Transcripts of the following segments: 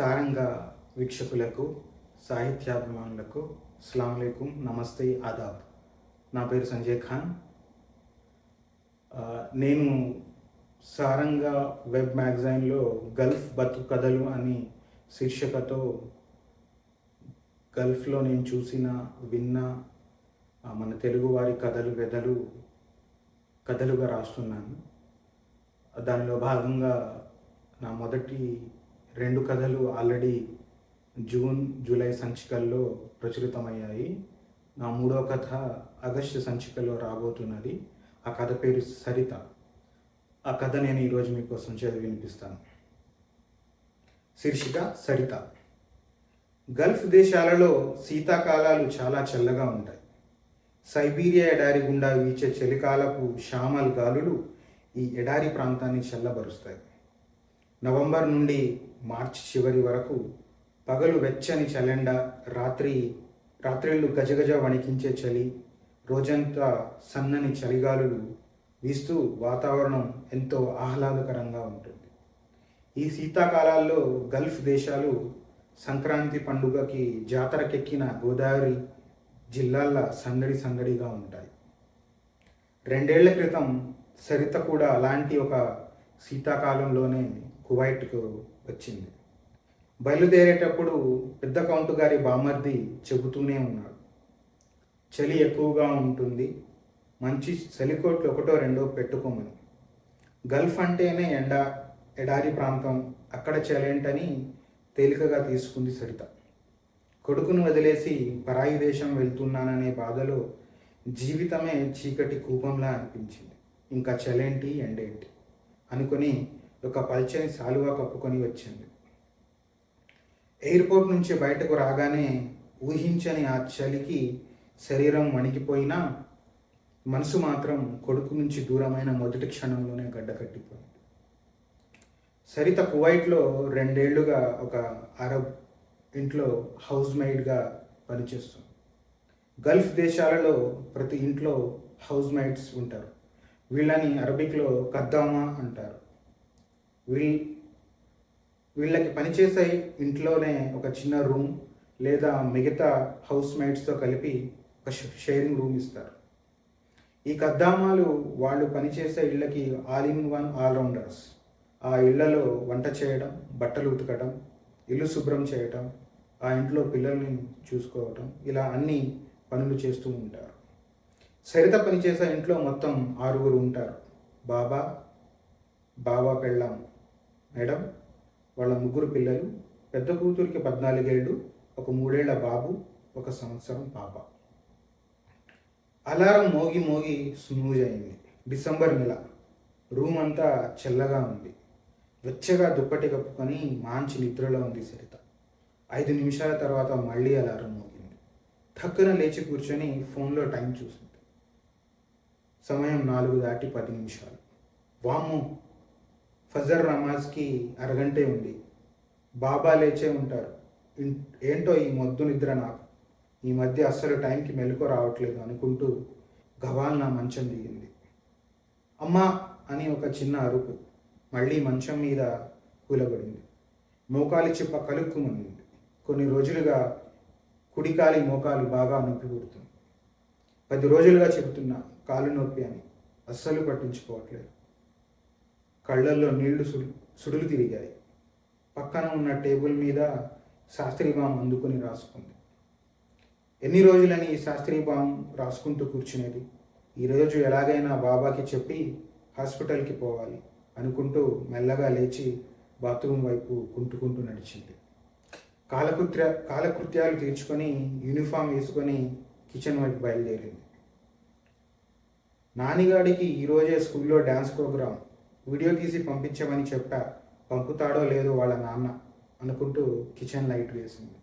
సారంగ వీక్షకులకు సాహిత్యాభిమానులకు అస్సలం నమస్తే ఆదాబ్. నా పేరు సంజయ్ ఖాన్. నేను సారంగ వెబ్ మ్యాగజైన్లో గల్ఫ్ బతుకు కథలు అని శీర్షికతో గల్ఫ్లో నేను చూసిన విన్న మన తెలుగువారి కథలు వెదలు కథలుగా రాస్తున్నాను. దానిలో భాగంగా నా మొదటి రెండు కథలు ఆల్రెడీ జూన్ జూలై సంచికల్లో ప్రచురితమయ్యాయి. నా మూడో కథ ఆగస్టు సంచికలో రాబోతున్నది. ఆ కథ పేరు సరిత. ఆ కథ నేను ఈరోజు మీకోసం చదివి వినిపిస్తాను. శీర్షిక సరిత. గల్ఫ్ దేశాలలో శీతాకాలాలు చాలా చల్లగా ఉంటాయి. సైబీరియా ఎడారి గుండా వీచే చలికాలపు షామల్ గాలులు ఈ ఎడారి ప్రాంతాన్ని చల్లబరుస్తాయి. నవంబర్ నుండి మార్చి చివరి వరకు పగలు వెచ్చని చలెండ రాత్రి రాత్రిళ్ళు గజగజ వణికించే చలి రోజంతా సన్నని చలిగాలులు వీస్తూ వాతావరణం ఎంతో ఆహ్లాదకరంగా ఉంటుంది. ఈ శీతాకాలాల్లో గల్ఫ్ దేశాలు సంక్రాంతి పండుగకి జాతరకెక్కిన గోదావరి జిల్లాల సందడి సందడిగా ఉంటాయి. రెండేళ్ళ క్రితం సరిత కూడా అలాంటి ఒక శీతాకాలంలోనే కువైట్కు వచ్చింది. బయలుదేరేటప్పుడు పెద్ద కౌంటు గారి బామర్ది చెబుతూనే ఉన్నాడు చలి ఎక్కువగా ఉంటుంది. మంచి చలికోట్లు ఒకటో రెండో పెట్టుకోమని. గల్ఫ్ అంటేనే ఎండ ఎడారి ప్రాంతం అక్కడ చలేంటని తేలికగా తీసుకుంది సరిత. కొడుకును వదిలేసి పరాయి దేశం వెళ్తున్నాననే బాధలో జీవితమే చీకటి కూపంలా అనిపించింది. ఇంకా చలేంటి ఎండేంటి? అనుకొని ఒక పల్చని సాలువా కప్పుకొని వచ్చింది. ఎయిర్పోర్ట్ నుంచి బయటకు రాగానే ఊహించని ఆ చలికి శరీరం వణికిపోయినా మనసు మాత్రం కొడుకు నుంచి దూరమైన మొదటి క్షణంలోనే గడ్డకట్టిపోయింది సరిత కువైట్లో రెండేళ్ళుగా ఒక అరబ్ ఇంట్లో హౌస్ మెయిడ్గా పనిచేస్తుంది. గల్ఫ్ దేశాలలో ప్రతి ఇంట్లో హౌస్ మెయిడ్స్ ఉంటారు. వీళ్ళని అరబిక్లో కద్దామా అంటారు. వీళ్ళ వీళ్ళకి పనిచేసే ఇంట్లోనే ఒక చిన్న రూమ్ లేదా మిగతా హౌస్ మేట్స్తో కలిపి ఒక షేరింగ్ రూమ్ ఇస్తారు. ఈ కద్దామాలు వాళ్ళు పనిచేసే ఇళ్ళకి ఆల్ ఇన్ వన్ ఆల్రౌండర్స్ ఆ ఇళ్ళలో వంట చేయడం బట్టలు ఉతకడం ఇల్లు శుభ్రం చేయటం ఆ ఇంట్లో పిల్లల్ని చూసుకోవటం ఇలా అన్ని పనులు చేస్తూ ఉంటారు. సరిత పనిచేసే ఇంట్లో మొత్తం ఆరుగురు ఉంటారు. బాబా బాబా పెళ్ళాం. మేడం వాళ్ళ ముగ్గురు పిల్లలు పెద్ద కూతురికి పద్నాలుగేళ్ళు ఒక మూడేళ్ళ బాబు ఒక సంవత్సరం పాప. అలారం మోగి మోగి స్నూజ్ అయింది. డిసెంబర్ నెల. రూమ్ అంతా చల్లగా ఉంది. వెచ్చగా దుప్పటి కప్పుకొని మంచి నిద్రలో ఉంది సరిత. ఐదు నిమిషాల తర్వాత మళ్ళీ అలారం మోగింది. ఠక్కున లేచి కూర్చొని ఫోన్లో టైం చూసింది. సమయం నాలుగు దాటి పది నిమిషాలు. వాము ఫజర్ నమాజ్కి అరగంటే ఉంది. బాబా లేచే ఉంటారు. ఏంటో ఈ మొద్దు నిద్ర నాకు. ఈ మధ్య అస్సలు టైంకి మెలకు రావట్లేదు అనుకుంటూ గవాల్ నా మంచం దిగింది. అమ్మా అని ఒక చిన్న అరుపు మళ్ళీ మంచం మీద కూలబడింది. మోకాలి చిప్ప కలుక్కుమంది. కొన్ని రోజులుగా కుడికాలి మోకాలు బాగా నొప్పి పుడుతుంది. పది రోజులుగా చెబుతున్నా కాలు నొప్పి అని. అస్సలు పట్టించుకోవట్లేదు. కళ్ళల్లో నీళ్ళు సుడు సుడులు తిరిగాయి. పక్కన ఉన్న టేబుల్ మీద శాస్త్రీ అందుకుని రాసుకుంది. ఎన్ని రోజులని ఈ శాస్త్రీ రాసుకుంటూ కూర్చునేది? ఈరోజు ఎలాగైనా బాబాకి చెప్పి హాస్పిటల్కి పోవాలి అనుకుంటూ మెల్లగా లేచి బాత్రూమ్ వైపు కుంటుకుంటూ నడిచింది. కాలకృత్య కాలకృత్యాలు తీర్చుకొని యూనిఫామ్ వేసుకొని కిచెన్ వైపు బయలుదేరింది. నానిగాడికి ఈరోజే స్కూల్లో డ్యాన్స్ ప్రోగ్రాం వీడియో తీసి పంపించమని చెప్పా. పంపుతాడో లేదో వాళ్ళ నాన్న అనుకుంటూ కిచెన్ లైట్ వేసింది.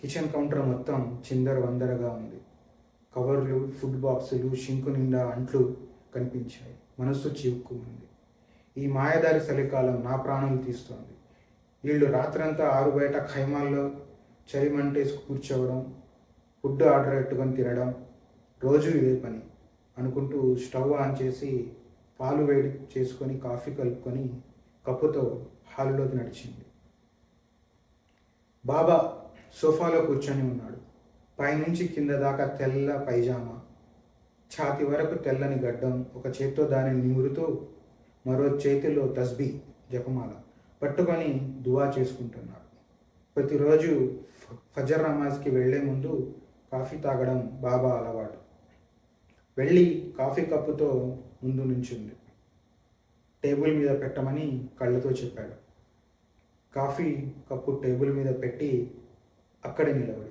కిచెన్ కౌంటర్ మొత్తం చిందర వందరగా ఉంది. కవర్లు ఫుడ్ బాక్సులు షింకు నిండా అంట్లు కనిపించాయి. మనస్సు చివుక్కుమంది. ఈ మాయదారి చలికాలం నా ప్రాణాలు తీస్తోంది. వీళ్ళు రాత్రంతా ఆరు బయట ఖైమాల్లో చలిమంటేసి కూర్చోవడం ఫుడ్ ఆర్డర్ పెట్టుకొని తినడం రోజు ఇదే పని అనుకుంటూ స్టవ్ ఆన్ చేసి పాలు వేడి చేసుకొని కాఫీ కలుపుకొని కప్పుతో హాల్లోకి నడిచింది. బాబా సోఫాలో కూర్చొని ఉన్నాడు. పైనుంచి కింద దాకా తెల్ల పైజామా. ఛాతి వరకు తెల్లని గడ్డం ఒక చేత్తో దానిని నిమురుతూ మరో చేతిలో తస్బీ జపమాల పట్టుకొని దువా చేసుకుంటున్నాడు. ప్రతిరోజు ఫ- ఫజర్ నమాజ్కి వెళ్ళే ముందు కాఫీ తాగడం బాబా అలవాటు. వెళ్ళి కాఫీ కప్పుతో ముందు నుంచింది. టేబుల్ మీద పెట్టమని కళ్ళతో చెప్పాడు. కాఫీ కప్పు టేబుల్ మీద పెట్టి అక్కడే నిలబడి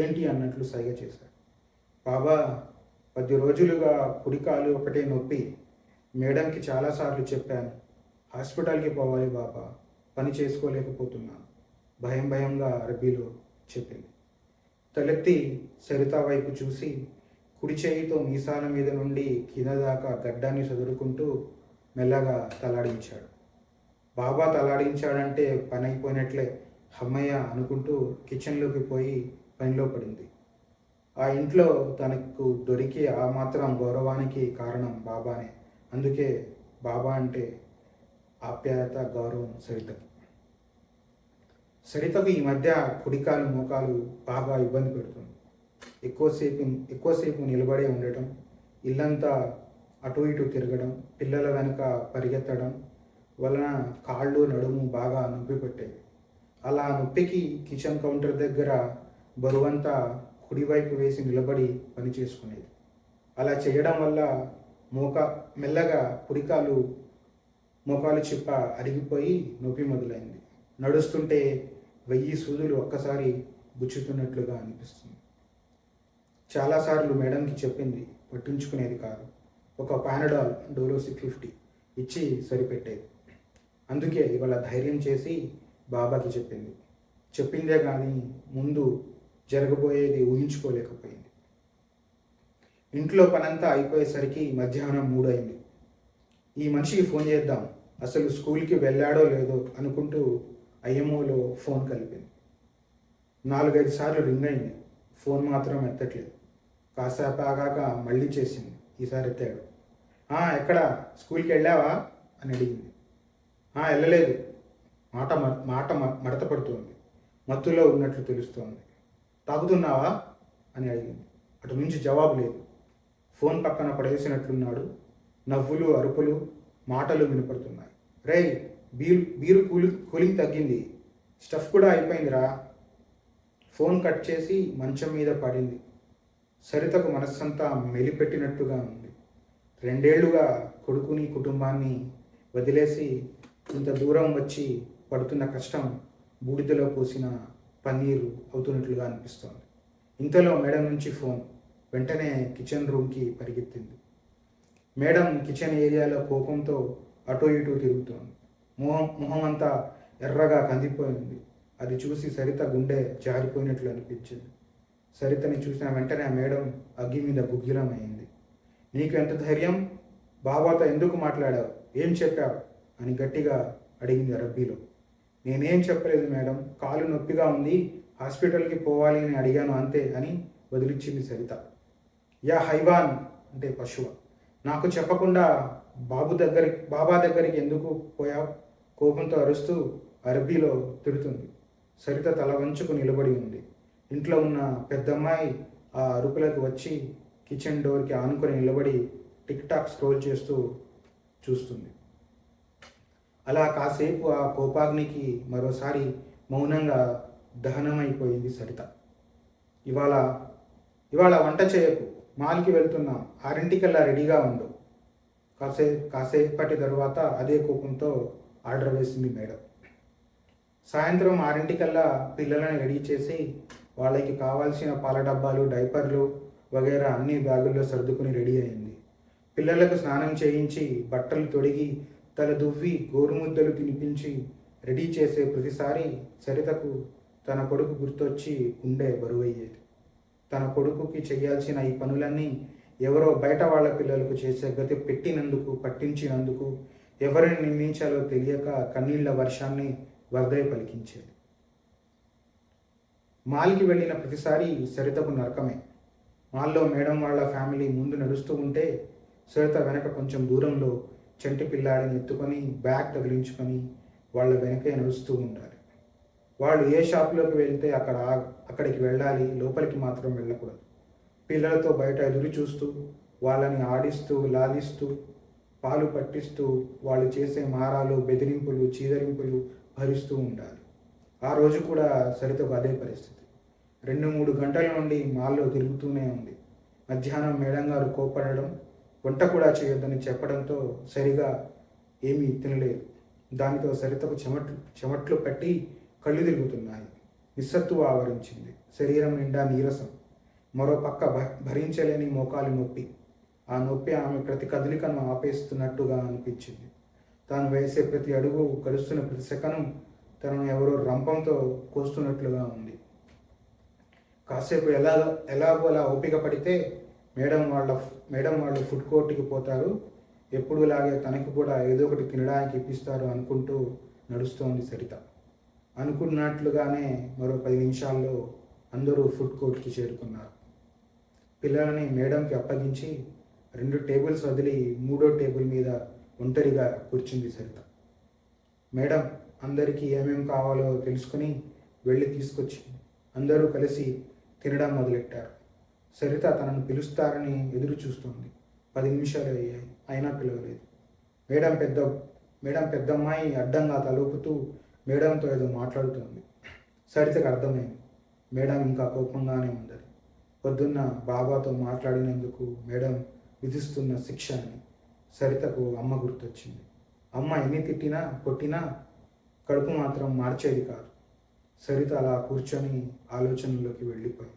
ఏంటి అన్నట్లు సైగ చేశాడు. బాబా పది రోజులుగా కుడికాలు ఒకటే నొప్పి. మేడంకి చాలాసార్లు చెప్పాను. హాస్పిటల్కి పోవాలి బాబా పని చేసుకోలేకపోతున్నాను. భయం భయంగా అరబీలో చెప్పింది. తలెత్తి సరిత వైపు చూసి కుడి చేయితో మీసాల మీద నుండి కింద దాకా గడ్డాన్ని చదురుకుంటూ మెల్లగా తలాడించాడు. బాబా తలాడించాడంటే పని అయిపోయినట్లే అమ్మయ్య అనుకుంటూ కిచెన్లోకి పోయి పనిలో పడింది. ఆ ఇంట్లో తనకు దొరికి ఆ మాత్రం గౌరవానికి కారణం బాబానే. అందుకే బాబా అంటే ఆప్యాయత గౌరవం సరితకి. సరితకు ఈ మధ్య కుడికాలు మోకాలు బాగా ఇబ్బంది పెడుతుంది. ఎక్కువసేపు ఎక్కువసేపు నిలబడే ఉండటం ఇల్లంతా అటు ఇటు తిరగడం పిల్లల వెనుక పరిగెత్తడం వలన కాళ్ళు నడుము బాగా నొప్పి పెట్టాయి. అలా నొప్పికి కిచెన్ కౌంటర్ దగ్గర బరువంతా కుడివైపు వేసి నిలబడి పని చేసుకునేది. అలా చేయడం వల్ల మోక మెల్లగా పురికాలు మోకాలు చిప్ప అరిగిపోయి నొప్పి మొదలైంది. నడుస్తుంటే వెయ్యి సూదులు ఒక్కసారి గుచ్చుతున్నట్లుగా అనిపిస్తుంది. చాలాసార్లు మేడంకి చెప్పింది పట్టించుకునేది కాదు. ఒక పానడాల్ డోలో సిక్స్ ఫిఫ్టీ ఇచ్చి సరిపెట్టేది. అందుకే ఇవాళ ధైర్యం చేసి బాబాకి చెప్పింది. చెప్పిందే కానీ ముందు జరగబోయేది ఊహించుకోలేకపోయింది. ఇంట్లో పనంతా అయిపోయేసరికి మధ్యాహ్నం మూడైంది ఈ మనిషికి ఫోన్ చేద్దాం అసలు స్కూల్కి వెళ్ళాడో లేదో అనుకుంటూ ఐఎంఓలో ఫోన్ కలిపింది. నాలుగైదు సార్లు రింగ్ అయింది. ఫోన్ మాత్రం ఎత్తట్లేదు. కాసేపు ఆగాక మళ్ళీ చేసింది. ఈసారి ఎత్తాడు ఎక్కడ? స్కూల్కి వెళ్ళావా? అని అడిగింది. వెళ్ళలేదు. మాట మ- మాట మ- మడత పడుతోంది. మత్తులో ఉన్నట్లు తెలుస్తోంది. తాగుతున్నావా? అని అడిగింది. అటు నుంచి జవాబు లేదు. ఫోన్ పక్కన పడేసినట్లున్నాడు. నవ్వులు అరుపులు మాటలు వినపడుతున్నాయి. రేయ్ బీరు బీరు కూలి కూలింగ్ తగ్గింది. స్టఫ్ కూడా అయిపోయిందిరా. ఫోన్ కట్ చేసి మంచం మీద పడింది. సరితకు మనస్సంతా మెలిపెట్టినట్టుగా ఉంది. రెండేళ్ళుగా కొడుకుని కుటుంబాన్ని వదిలేసి ఇంత దూరం వచ్చి పడుతున్న కష్టం బూడిదలో పోసిన పన్నీరు అవుతున్నట్లుగా అనిపిస్తోంది. ఇంతలో మేడం నుంచి ఫోన్. వెంటనే కిచెన్ రూమ్కి పరిగెత్తింది. మేడం కిచెన్ ఏరియాలో కోపంతో అటూ ఇటూ తిరుగుతోంది. మొహం మొహం అంతా ఎర్రగా కందిపోయింది. అది చూసి సరిత గుండె జారిపోయినట్లు అనిపించింది. సరితని చూసిన వెంటనే ఆ మేడం అగ్గి మీద గుగ్గిలమైంది. నీకు ఎంత ధైర్యం? బాబాతో ఎందుకు మాట్లాడావు? ఏం చెప్పావు? అని గట్టిగా అడిగింది రబ్బీలో నేనేం చెప్పలేదు మేడం. కాలు నొప్పిగా ఉంది. హాస్పిటల్కి పోవాలి అని అడిగాను అంతే అని వదిలిచ్చింది సరిత. యా హైవాన్ అంటే పశువ. నాకు చెప్పకుండా బాబు దగ్గరికి బాబా దగ్గరికి ఎందుకు పోయావు? కోపంతో అరుస్తూ అరబీలో తిడుతుంది. సరిత తల వంచుకు నిలబడి ఉంది. ఇంట్లో ఉన్న పెద్దమ్మాయి ఆ అరుపులకు వచ్చి కిచెన్ డోర్కి ఆనుకొని నిలబడి టిక్ టాక్ స్క్రోల్ చేస్తూ చూస్తుంది. అలా కాసేపు ఆ కోపాగ్నికి మరోసారి మౌనంగా దహనమైపోయింది సరిత. ఇవాళ ఇవాళ వంట చేయకు మాల్కి వెళ్తున్నాం ఆరింటికల్లా రెడీగా ఉండు. కాసే కాసేపటి తరువాత అదే కోపంతో ఆర్డర్ వేసింది మేడం. సాయంత్రం ఆరింటికల్లా పిల్లలని రెడీ చేసి వాళ్ళకి కావాల్సిన పాల డబ్బాలు డైపర్లు వగైరా అన్ని బ్యాగుల్లో సర్దుకుని రెడీ అయింది. పిల్లలకు స్నానం చేయించి బట్టలు తొడిగి తల దువ్వి గోరుముద్దలు తినిపించి రెడీ చేసే ప్రతిసారి సరితకు తన కొడుకు గుర్తొచ్చి గుండె బరువయ్యేది. తన కొడుకుకి చేయాల్సిన ఈ పనులన్నీ ఎవరో బయట వాళ్ళ పిల్లలకు చేసే గతి పెట్టినందుకు పట్టించినందుకు ఎవరిని నిందించాలో తెలియక కన్నీళ్ళ వర్షాన్ని వరదయ పలికించేది. మాల్కి వెళ్ళిన ప్రతిసారి సరితకు నరకమే. మాల్లో మేడం వాళ్ళ ఫ్యామిలీ ముందు నడుస్తూ ఉంటే సరిత వెనక కొంచెం దూరంలో చంటి పిల్లాడిని ఎత్తుకొని బ్యాగ్ తగిలించుకొని వాళ్ళ వెనకే నడుస్తూ ఉండాలి. వాళ్ళు ఏ షాప్లోకి వెళ్తే అక్కడ అక్కడికి వెళ్ళాలి లోపలికి మాత్రం వెళ్ళకూడదు. పిల్లలతో బయట ఎదురు చూస్తూ వాళ్ళని ఆడిస్తూ లాలిస్తూ పాలు పట్టిస్తూ వాళ్ళు చేసే మారాలు బెదిరింపులు చీదరింపులు భరిస్తూ ఉండాలి. ఆ రోజు కూడా సరితకు అదే పరిస్థితి. రెండు మూడు గంటల నుండి మాల్లో తిరుగుతూనే ఉంది. మధ్యాహ్నం మేడం గారు కోపడడం వంట కూడా చేయొద్దని చెప్పడంతో సరిగా ఏమీ తినలేదు. దానితో సరితకు చెమట్లు చెమట్లు పట్టి కళ్ళు తిరుగుతున్నాయి. నిస్సత్తువ ఆవరించింది. శరీరం నిండా నీరసం. మరో పక్క భ- భరించలేని మోకాలి నొప్పి. ఆ నొప్పి ఆమె ప్రతి కదలికను ఆపేస్తున్నట్టుగా అనిపించింది. తాను వేసే ప్రతి అడుగు కలుస్తున్న ప్రతి సెకను తనను ఎవరో రంపంతో కోస్తున్నట్లుగా ఉంది. కాసేపు ఎలా ఎలాగో అలా ఓపిక పడితే మేడం వాళ్ళ మేడం వాళ్ళు ఫుడ్ కోర్ట్కి పోతారు. ఎప్పుడులాగే తనకు కూడా ఏదో ఒకటి తినడానికి ఇప్పిస్తారు అనుకుంటూ నడుస్తోంది సరిత. అనుకున్నట్లుగానే మరో పది నిమిషాల్లో అందరూ ఫుడ్ కోర్ట్కి చేరుకున్నారు. పిల్లలని మేడంకి అప్పగించి రెండు టేబుల్స్ వదిలి మూడో టేబుల్ మీద ఒంటరిగా కూర్చుంది సరిత. మేడం అందరికీ ఏమేం కావాలో తెలుసుకుని వెళ్ళి తీసుకొచ్చింది అందరూ కలిసి తినడం మొదలెట్టారు. సరిత తనను పిలుస్తారని ఎదురు చూస్తుంది. పది నిమిషాలు అయ్యాయి. అయినా పిలవలేదు. మేడం పెద్ద మేడం పెద్దమ్మాయి అడ్డంగా తలుపుతూ మేడంతో ఏదో మాట్లాడుతోంది. సరితకు అర్థమైంది. మేడం ఇంకా కోపంగానే ఉన్నది పొద్దున్న బాబాతో మాట్లాడినందుకు మేడం విధిస్తున్న శిక్ష అని సరితకు అమ్మ గుర్తొచ్చింది. అమ్మ ఎన్ని తిట్టినా కొట్టినా కడుపు మాత్రం మార్చేది కాదు. సరిత అలా కూర్చొని ఆలోచనలోకి వెళ్ళిపోయింది.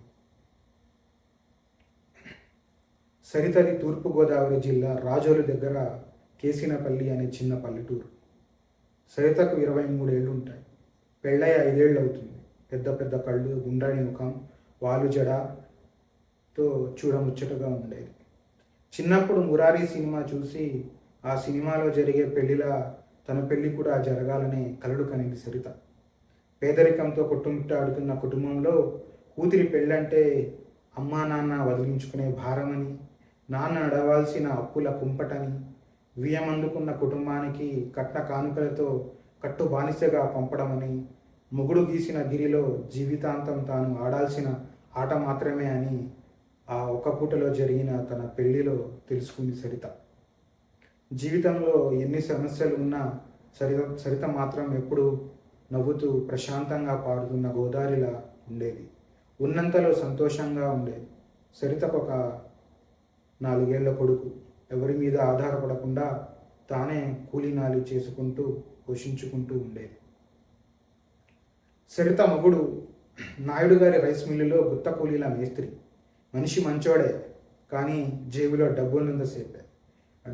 సరితది తూర్పుగోదావరి జిల్లా రాజోలు దగ్గర కేసినపల్లి అనే చిన్న పల్లెటూరు. సరితకు ఇరవై మూడేళ్ళు ఉంటాయి. పెళ్ళై ఐదేళ్ళు అవుతుంది. పెద్ద పెద్ద కళ్ళు గుండ్రాని ముఖం వాలు జడతో చూడముచ్చటగా ఉండేది. చిన్నప్పుడు మురారి సినిమా చూసి ఆ సినిమాలో జరిగే పెళ్ళిలా తన పెళ్ళి కూడా జరగాలనే కలడు కనింది సరిత. పేదరికంతో కొట్టుమిట్టాడుతున్న కుటుంబంలో కూతురి పెళ్ళంటే అమ్మా నాన్న వదిలించుకునే భారమని నాన్న నడవాల్సిన అప్పుల కుంపటని వియమందుకున్న కుటుంబానికి కట్న కానుకలతో కట్టు బానిసగా పంపడమని మొగుడు గీసిన గిరిలో జీవితాంతం తాను ఆడాల్సిన ఆట మాత్రమే అని ఆ ఒక పూటలో జరిగిన తన పెళ్ళిలో తెలుసుకుంది సరిత. జీవితంలో ఎన్ని సమస్యలు ఉన్నా సరిత సరిత మాత్రం ఎప్పుడు నవ్వుతూ ప్రశాంతంగా పాడుతున్న గోదారిలా ఉండేది. ఉన్నంతలో సంతోషంగా ఉండేది సరితకు ఒక నాలుగేళ్ళ కొడుకు. ఎవరి మీద ఆధారపడకుండా తానే కూలీనాలి చేసుకుంటూ పోషించుకుంటూ ఉండేది. సరిత మగుడు నాయుడు గారి రైస్ మిల్లులో గుత్త కూలీల మేస్త్రి. మనిషి మంచోడే కానీ జేబులో డబ్బులుందసేపే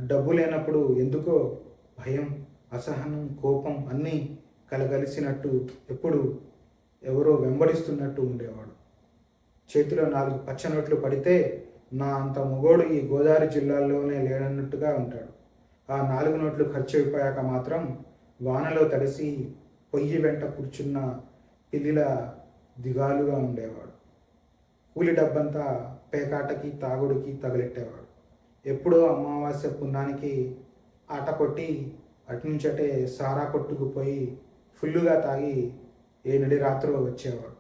డబ్బు లేనప్పుడు ఎందుకో భయం అసహనం కోపం అన్నీ కలగలిసినట్టు ఎప్పుడు ఎవరో వెంబడిస్తున్నట్టు ఉండేవాడు. చేతిలో నాలుగు పచ్చ నోట్లు పడితే నా అంత మొగోడు ఈ గోదావరి జిల్లాలోనే లేడన్నట్టుగా ఉంటాడు. ఆ నాలుగు నోట్లు ఖర్చు అయిపోయాక మాత్రం వానలో తడిసి పొయ్యి వెంట కూర్చున్న పిల్లిల దిగాలుగా ఉండేవాడు. కూలి డబ్బంతా పేకాటకి తాగుడికి తగిలెట్టేవాడు. ఎప్పుడో అమావాస్య పున్నానికి ఆట కొట్టి అటునుంచటే సారా కొట్టుకుపోయి ఫుల్లుగా తాగి ఏ నడి వచ్చేవాడు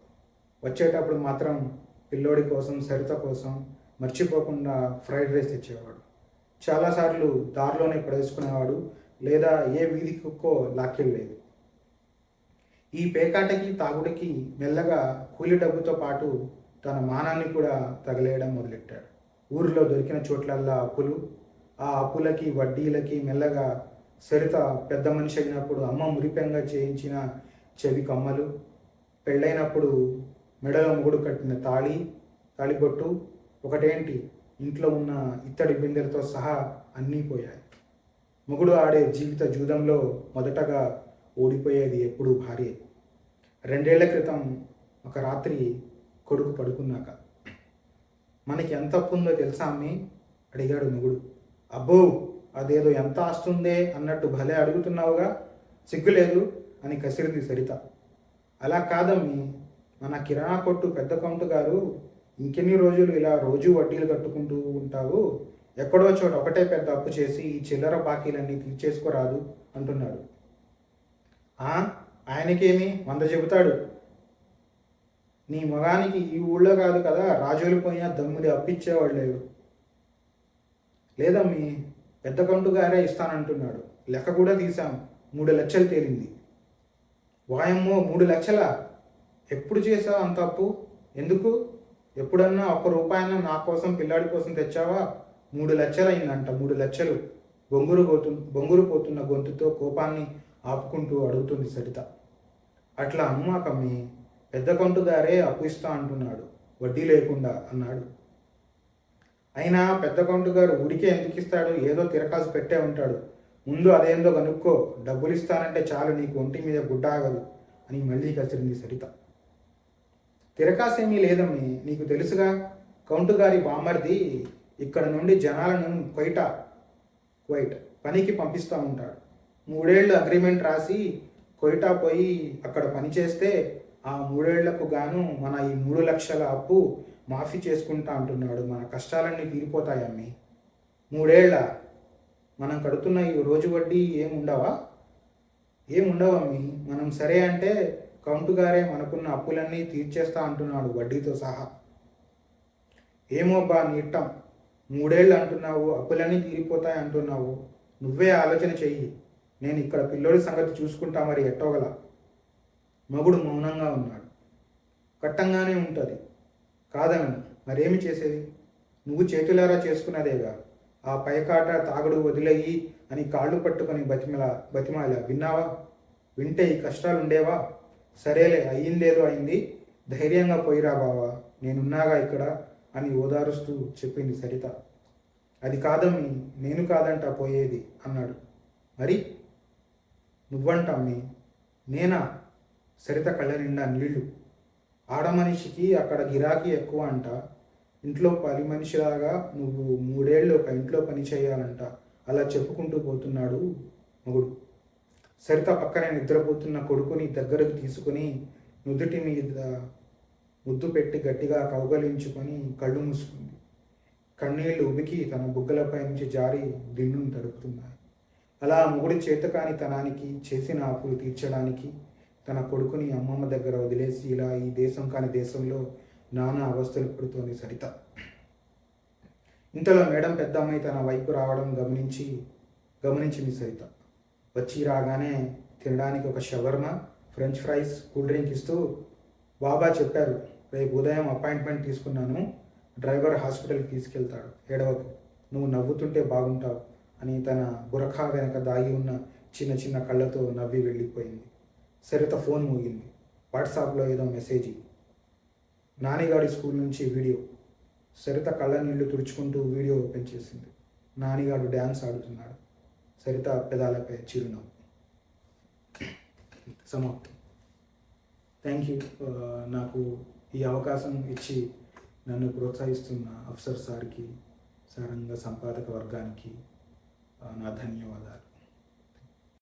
వచ్చేటప్పుడు మాత్రం పిల్లోడి కోసం సరిత కోసం మర్చిపోకుండా ఫ్రైడ్ రైస్ తెచ్చేవాడు. చాలాసార్లు దారిలోనే పడేసుకునేవాడు లేదా ఏ వీధి కుక్కో లాక్కెళ్ళేది. ఈ పేకాటకి తాగుడికి మెల్లగా కూలి డబ్బుతో పాటు తన మానాన్ని కూడా తగలేయడం మొదలెట్టాడు. ఊరిలో దొరికిన చోట్లల్లా అప్పులు ఆ అప్పులకి వడ్డీలకి మెల్లగా సరిత పెద్ద మనిషి అయినప్పుడు అమ్మ మురిపెంగా చేయించిన చెవి కమ్మలు పెళ్ళైనప్పుడు మెడలో మొగుడు కట్టిన తాళి తాళిబొట్టు ఒకటేంటి? ఇంట్లో ఉన్న ఇత్తడి బిందెలతో సహా అన్నీ పోయాయి. మొగుడు ఆడే జీవిత జూదంలో మొదటగా ఓడిపోయేది ఎప్పుడూ భార్య. రెండేళ్ళ క్రితం ఒక రాత్రి కొడుకు పడుకున్నాక. మనకి ఎంత తప్పు ఉందో తెలుసా అమ్మి? అడిగాడు మొగుడు. అబ్బో! అదేదో ఎంత ఆస్తుందే అన్నట్టు భలే అడుగుతున్నావుగా? సిగ్గులేదు అని కసిరింది సరిత. అలా కాదమ్మి మన కిరాణా కొట్టు పెద్ద కౌంటు గారు ఇంకెన్ని రోజులు ఇలా రోజు వడ్డీలు కట్టుకుంటూ ఉంటావు? ఎక్కడో చోట ఒకటే పెద్ద అప్పు చేసి ఈ చిల్లర బాకీలన్నీ తీర్చేసుకోరాదు అంటున్నాడు. "ఆ, ఆయనకేమి? వంద చెబుతాడు. నీ మగానికి ఈ ఊళ్ళో కాదు కదా రాజులు పోయినా దమ్ముడి అప్పిచ్చేవాడు లేడు. లేదమ్మీ పెద్ద కంటు గారే ఇస్తానంటున్నాడు. లెక్క కూడా తీసాం మూడు లక్షలు తేలింది. వాయమ్మో మూడు లక్షల? ఎప్పుడు చేసావు అంత అప్పు? ఎందుకు? ఎప్పుడన్నా ఒక్క రూపాయన నా కోసం పిల్లాడి కోసం తెచ్చావా? మూడు లక్షలు అయిందంట మూడు లక్షలు. బొంగురు పోతు బొంగురు పోతున్న గొంతుతో కోపాన్ని ఆపుకుంటూ అడుగుతుంది సరిత. అట్లా అనుమాకమ్మి పెద్ద కొంటు గారే అప్పు ఇస్తా అంటున్నాడు. వడ్డీ లేకుండా అన్నాడు. అయినా పెద్ద కొంటు గారు ఊరికే ఎందుకు ఇస్తాడు ఏదో తిరకాసు పెట్టే ఉంటాడు. ముందు అదేందో కనుక్కో. డబ్బులు ఇస్తానంటే చాలు నీకు ఒంటి మీద గుడ్డ ఆగదు అని మళ్ళీ కసిరింది సరిత. తిరకాసేమీ లేదమ్మి నీకు తెలుసుగా? కౌంటు గారి బామర్ది ఇక్కడ నుండి జనాలను కొయిట క్వైట్. పనికి పంపిస్తూ ఉంటాడు. మూడేళ్ళు అగ్రిమెంట్ రాసి కొయిటా పోయి అక్కడ పని చేస్తే ఆ మూడేళ్ళకు గాను మన ఈ మూడు లక్షల అప్పు మాఫీ చేసుకుంటా అంటున్నాడు. మన కష్టాలన్నీ తీరిపోతాయమ్మి మూడేళ్ళ మనం కడుతున్న ఈ రోజు వడ్డీ ఏముండవా? ఏముండవమ్మి? మనం సరే అంటే కౌంటు గారే మనకున్న అప్పులన్నీ తీర్చేస్తా అంటున్నాడు వడ్డీతో సహా. ఏమోబ్బా నీ ఇట్టం మూడేళ్ళు అంటున్నావు అప్పులన్నీ తీరిపోతాయి అంటున్నావు. నువ్వే ఆలోచన చెయ్యి. నేను ఇక్కడ పిల్లోడి సంగతి చూసుకుంటా మరి ఎట్టోగల. మగుడు మౌనంగా ఉన్నాడు. కట్టంగానే ఉంటుంది. కాదనను. మరేమి చేసేది? నువ్వు చేతులారా చేసుకున్నదేగా. ఆ పైకాట తాగుడు వదిలేయి అని కాళ్ళు పట్టుకొని బతిమల బతిమాల. విన్నావా? వింటే ఈ కష్టాలు ఉండేవా సరేలే అయ్యిందేదో అయింది. ధైర్యంగా పోయిరా బావా. నేనున్నాగా ఇక్కడ అని ఓదారుస్తూ చెప్పింది సరిత. అది కాదమ్మి నేను కాదంట పోయేది అన్నాడు. మరి? నువ్వంటమ్మి నేనా? సరిత కళ్ళ నిండా నీళ్ళు ఆడమనిషికి అక్కడ గిరాకీ ఎక్కువ అంట ఇంట్లో పని మనిషిలాగా నువ్వు మూడేళ్ళు ఒక ఇంట్లో పని చేయాలంట. అలా చెప్పుకుంటూ పోతున్నాడు మగుడు. సరిత పక్కనే నిద్రపోతున్న కొడుకుని దగ్గరకు తీసుకుని నుదుటి మీద ముద్దు పెట్టి గట్టిగా కౌగలించుకొని కళ్ళు మూసుకుంది. కన్నీళ్ళు ఉబికి తన బుగ్గలపై నుంచి జారి దిండును తడుపుతున్నాయి. అలా మొగుడి చేతకాని తనానికి చేసిన అప్పులు తీర్చడానికి తన కొడుకుని అమ్మమ్మ దగ్గర వదిలేసి ఇలా ఈ దేశం కాని దేశంలో నానా అవస్థలు పడుతోంది సరిత. ఇంతలో మేడం పెద్ద అమ్మాయి తన వైపు రావడం గమనించి గమనించింది సరిత. వచ్చి రాగానే తినడానికి ఒక shawarma French fries cool drink ఇస్తూ బాబా చెప్పారు రేపు ఉదయం అపాయింట్మెంట్ తీసుకున్నాను డ్రైవర్ హాస్పిటల్కి తీసుకెళ్తాడు. ఏడవకు నువ్వు నవ్వుతుంటే బాగుంటావు అని తన బురఖా వెనక దాగి ఉన్న చిన్న చిన్న కళ్ళతో నవ్వి వెళ్ళిపోయింది. సరిత ఫోన్ మోగింది. వాట్సాప్లో ఏదో మెసేజ్. నానిగాడి స్కూల్ నుంచి వీడియో. సరిత కళ్ళ నీళ్ళు తుడుచుకుంటూ వీడియో ఓపెన్ చేసింది. నానిగాడు డ్యాన్స్ ఆడుతున్నాడు. సరిత పెదాలపై చిరునవ్వు. సమాప్తం. Thank you. నాకు ఈ అవకాశం ఇచ్చి నన్ను ప్రోత్సహిస్తున్న అఫ్సర్ సార్కి సారంగ సంపాదక వర్గానికి నా ధన్యవాదాలు.